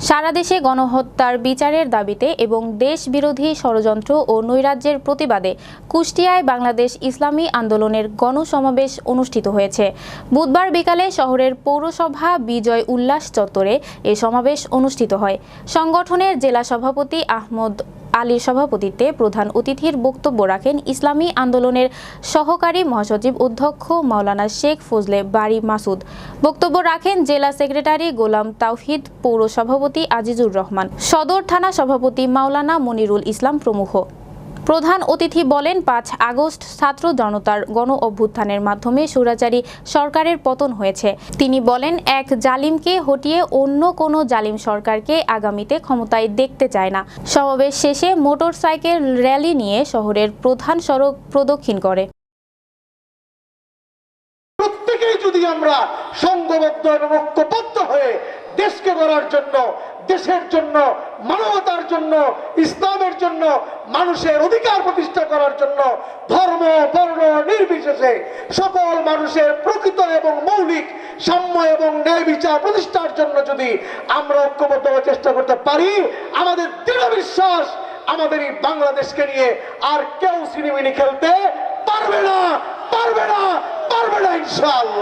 সারা দেশে গণহত্যার বিচারের দাবিতে এবং দেশ বিরোধী ষড়যন্ত্র ও নৈরাজ্যের প্রতিবাদে কুষ্টিয়ায় বাংলাদেশ ইসলামী আন্দোলনের গণসমাবেশ অনুষ্ঠিত হয়েছে। বুধবার বিকালে শহরের পৌরসভা বিজয় উল্লাস চত্বরে এ সমাবেশ অনুষ্ঠিত হয়। সংগঠনের জেলা সভাপতি আহমদ আলীর সভাপতিত্বে প্রধান অতিথির বক্তব্য রাখেন ইসলামী আন্দোলনের সহকারী মহাসচিব অধ্যক্ষ মাওলানা শেখ ফজলে বাড়ি মাসুদ। বক্তব্য রাখেন জেলা সেক্রেটারি গোলাম তাওহিদ, পৌর সভাপতি আজিজুর রহমান। সদর থানা সভাপতি মাওলানা মনিরুল ইসলাম প্রমুখ। প্রধান অতিথি বলেন, পাঁচ আগস্ট ছাত্র জনতার গণ অভ্যুত্থানের মাধ্যমে সুরাচারী সরকারের পতন হয়েছে। তিনি বলেন, এক জালিমকে হটিয়ে অন্য কোনো জালিম সরকারকে আগামীতে ক্ষমতায় দেখতে চায় না। সমাবেশ শেষে মোটরসাইকেল র্যালি নিয়ে শহরের প্রধান সড়ক প্রদক্ষিণ করে। যদি আমরা সংঘবদ্ধ এবং ঐক্যবদ্ধ হয়ে দেশকে গড়ার জন্য, দেশের জন্য মানবতার জন্য, ইসলামের জন্য, মানুষের অধিকার প্রতিষ্ঠা করার জন্য, ধর্ম, বর্ণ, নির্বিশেষে সকল মানুষের প্রকৃত এবং মৌলিক সাম্য এবং ন্যায় বিচার প্রতিষ্ঠার জন্য যদি আমরা ঐক্যবদ্ধ চেষ্টা করতে পারি, আমাদের দৃঢ় বিশ্বাস আমাদের এই বাংলাদেশকে নিয়ে আর কেউ সিনেমিনি খেলতে পারবে না পারবে না পারবে না ইনশাআল্লাহ।